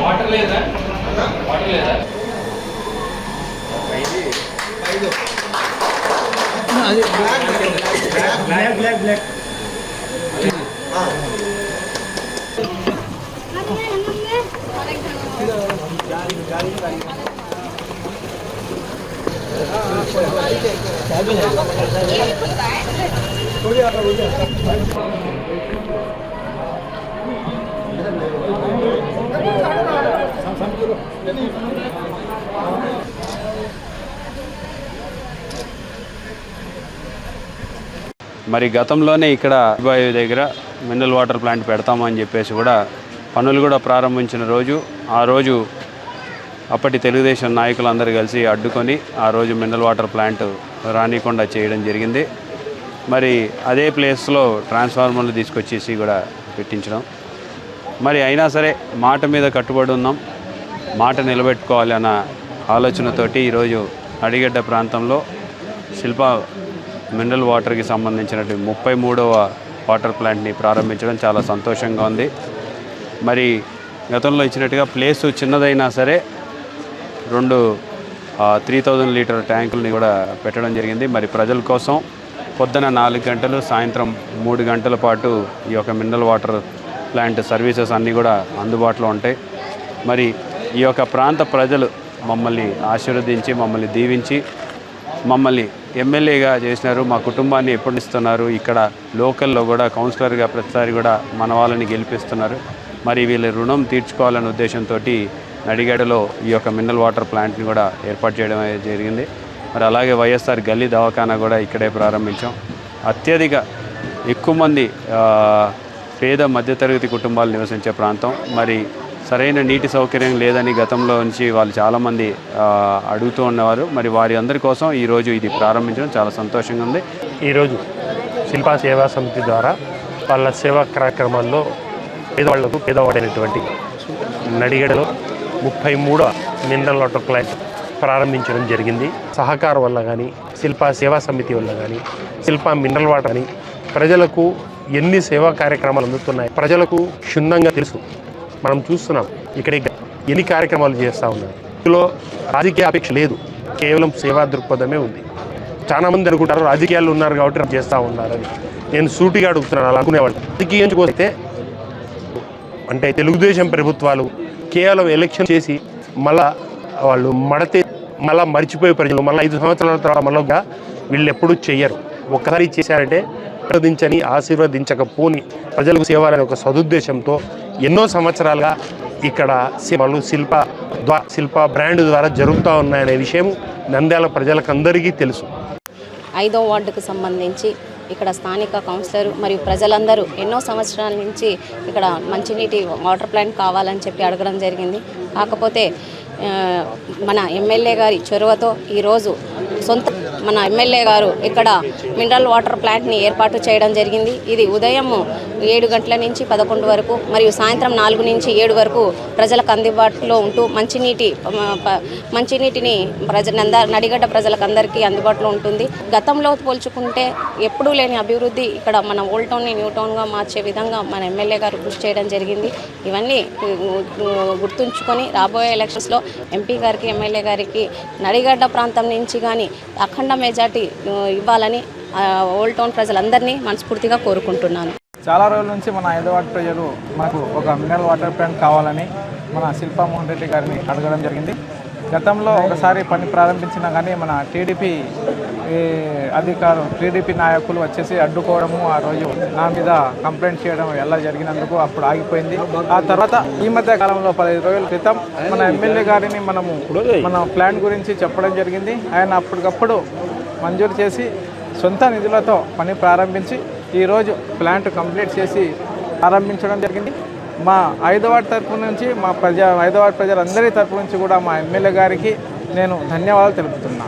Water లేదా water లేదా అది బ్లాక్ బ్లాక్ బ్లాక్ మరి గతంలోనే ఇక్కడ బాయ్ దగ్గర మినరల్ వాటర్ ప్లాంట్ పెడతామని చెప్పేసి కూడా పనులు కూడా ప్రారంభించిన రోజు ఆ రోజు అప్పటి తెలుగుదేశం నాయకులందరూ కలిసి అడ్డుకొని ఆ రోజు మినరల్ వాటర్ ప్లాంట్ రానికుండా చేయడం జరిగింది. మరి అదే ప్లేస్లో ట్రాన్స్ఫార్మర్లు తీసుకొచ్చేసి కూడా పెట్టించడం. మరి అయినా సరే మాట మీద కట్టుబడి ఉన్నాం. మాట నిలబెట్టుకోవాలి అన్న ఆలోచనతోటి ఈరోజు అడిగడ్డ ప్రాంతంలో శిల్ప మినరల్ వాటర్కి సంబంధించినటువంటి ముప్పై మూడవ వాటర్ ప్లాంట్ని ప్రారంభించడం చాలా సంతోషంగా ఉంది. మరి గతంలో ఇచ్చినట్టుగా ప్లేసు చిన్నదైనా సరే రెండు త్రీ థౌజండ్ లీటర్ ట్యాంకుల్ని కూడా పెట్టడం జరిగింది. మరి ప్రజల కోసం పొద్దున నాలుగు గంటలు సాయంత్రం మూడు గంటల పాటు ఈ యొక్క మినరల్ వాటర్ ప్లాంట్ సర్వీసెస్ అన్నీ కూడా అందుబాటులో ఉంటాయి. మరి ఈ యొక్క ప్రాంత ప్రజలు మమ్మల్ని ఆశీర్వదించి మమ్మల్ని దీవించి మమ్మల్ని ఎమ్మెల్యేగా చేసినారు. మా కుటుంబాన్ని ఎప్పుడిస్తున్నారు ఇక్కడ లోకల్లో కూడా కౌన్సిలర్గా ప్రతిసారి కూడా మన వాళ్ళని గెలిపిస్తున్నారు. మరి వీళ్ళ రుణం తీర్చుకోవాలనే ఉద్దేశంతో నడిగడలో ఈ యొక్క మినరల్ వాటర్ ప్లాంట్ని కూడా ఏర్పాటు చేయడం అనేది జరిగింది. మరి అలాగే వైఎస్ఆర్ గల్లీ దవాఖానా కూడా ఇక్కడే ప్రారంభించాం. అత్యధిక ఎక్కువ మంది పేద మధ్యతరగతి కుటుంబాలు నివసించే ప్రాంతం. మరి సరైన నీటి సౌకర్యం లేదని గతంలో నుంచి వాళ్ళు చాలామంది అడుగుతూ ఉన్నవారు. మరి వారి అందరి కోసం ఈరోజు ఇది ప్రారంభించడం చాలా సంతోషంగా ఉంది. ఈరోజు శిల్పా సేవా సమితి ద్వారా వాళ్ళ సేవా కార్యక్రమాల్లో పేదవాళ్ళకు పేదవాడైనటువంటి నడిగడలో ముప్పై మూడో మినరల్ వాటర్ ప్లాంట్ ప్రారంభించడం జరిగింది. సహకారం వల్ల కానీ శిల్పా సేవా సమితి వల్ల కానీ శిల్పా మినరల్ వాటర్ అని ప్రజలకు ఎన్ని సేవా కార్యక్రమాలు అందుతున్నాయి ప్రజలకు క్షుణ్ణంగా తెలుసు. మనం చూస్తున్నాం ఇక్కడ ఎన్ని కార్యక్రమాలు చేస్తూ ఉన్నారు. ఇందులో రాజకీయ అపేక్ష లేదు కేవలం సేవా దృక్పథమే ఉంది. చాలా మంది అనుకుంటారు రాజకీయాలు ఉన్నారు కాబట్టి రద్దు చేస్తూ ఉన్నారని నేను సూటిగా అడుగుతున్నాను అలా అనుకునేవాళ్ళు. రాజకీయం పోతే అంటే తెలుగుదేశం ప్రభుత్వాలు కేవలం ఎలక్షన్ చేసి మళ్ళా వాళ్ళు మడతే మళ్ళా మర్చిపోయే ప్రజలు మళ్ళీ ఐదు సంవత్సరాల తర్వాత మళ్ళీ వీళ్ళు ఎప్పుడూ చెయ్యరు. ఒక్కసారి చేశారంటే ఆశీర్వదించని ఆశీర్వదించకపోని ప్రజలకు సేవాలనే ఒక సదుద్దేశంతో ఎన్నో సంవత్సరాలుగా ఇక్కడ సేవలు శిల్ప ద్వారా శిల్ప బ్రాండ్ ద్వారా జరుగుతూ ఉన్నాయనే విషయం నంద్యాల ప్రజలకందరికీ తెలుసు. ఐదో వార్డుకు సంబంధించి ఇక్కడ స్థానిక కౌన్సిలర్ మరియు ప్రజలందరూ ఎన్నో సంవత్సరాల నుంచి ఇక్కడ మంచినీటి వాటర్ ప్లాంట్ కావాలని చెప్పి అడగడం జరిగింది. కాకపోతే మన ఎమ్మెల్యే గారి చొరవతో ఈరోజు సొంత మన ఎమ్మెల్యే గారు ఇక్కడ మినరల్ వాటర్ ప్లాంట్ని ఏర్పాటు చేయడం జరిగింది. ఇది ఉదయం ఏడు గంటల నుంచి పదకొండు వరకు మరియు సాయంత్రం నాలుగు నుంచి ఏడు వరకు ప్రజలకు అందుబాటులో ఉంటూ మంచినీటి ప- మంచినీటిని ప్రజ నడిగడ్డ ప్రజలకు అందరికీ అందుబాటులో ఉంటుంది. గతంలో పోల్చుకుంటే ఎప్పుడూ లేని అభివృద్ధి ఇక్కడ మన ఓల్డ్ టౌన్ని న్యూ టౌన్గా మార్చే విధంగా మన ఎమ్మెల్యే గారు కృషి చేయడం జరిగింది. ఇవన్నీ గుర్తుంచుకొని రాబోయే ఎలక్షన్స్లో ఎంపీ గారికి ఎమ్మెల్యే గారికి నడిగడ్డ ప్రాంతం నుంచి కానీ అఖండ మెజార్టీ ఇవ్వాలని ఓల్డ్ టౌన్ ప్రజలందరినీ మనస్ఫూర్తిగా కోరుకుంటున్నాను. చాలా రోజుల నుంచి మన హైదరాబాద్ ప్రజలు మనకు ఒక మినరల్ వాటర్ ప్లాంట్ కావాలని మన శిల్పా మోహన్ రెడ్డి గారిని అడగడం జరిగింది. గతంలో ఒకసారి పని ప్రారంభించినా కానీ మన టీడీపీ అధికారం టీడీపీ నాయకులు వచ్చేసి అడ్డుకోవడము ఆ రోజు నా మీద కంప్లైంట్ చేయడం ఎలా జరిగినందుకు అప్పుడు ఆగిపోయింది. ఆ తర్వాత ఈ మధ్య కాలంలో పదిహేను రోజుల క్రితం మన ఎమ్మెల్యే గారిని మనము మన ప్లాన్ గురించి చెప్పడం జరిగింది. ఆయన అప్పటికప్పుడు మంజూరు చేసి సొంత నిధులతో పని ప్రారంభించి ఈరోజు ప్లాంట్ కంప్లీట్ చేసి ప్రారంభించడం జరిగింది. మా హైదరాబాద్ తరపు నుంచి మా ప్రజా హైదరాబాద్ ప్రజలందరి తరపు నుంచి కూడా మా ఎమ్మెల్యే గారికి నేను ధన్యవాదాలు తెలుపుతున్నాను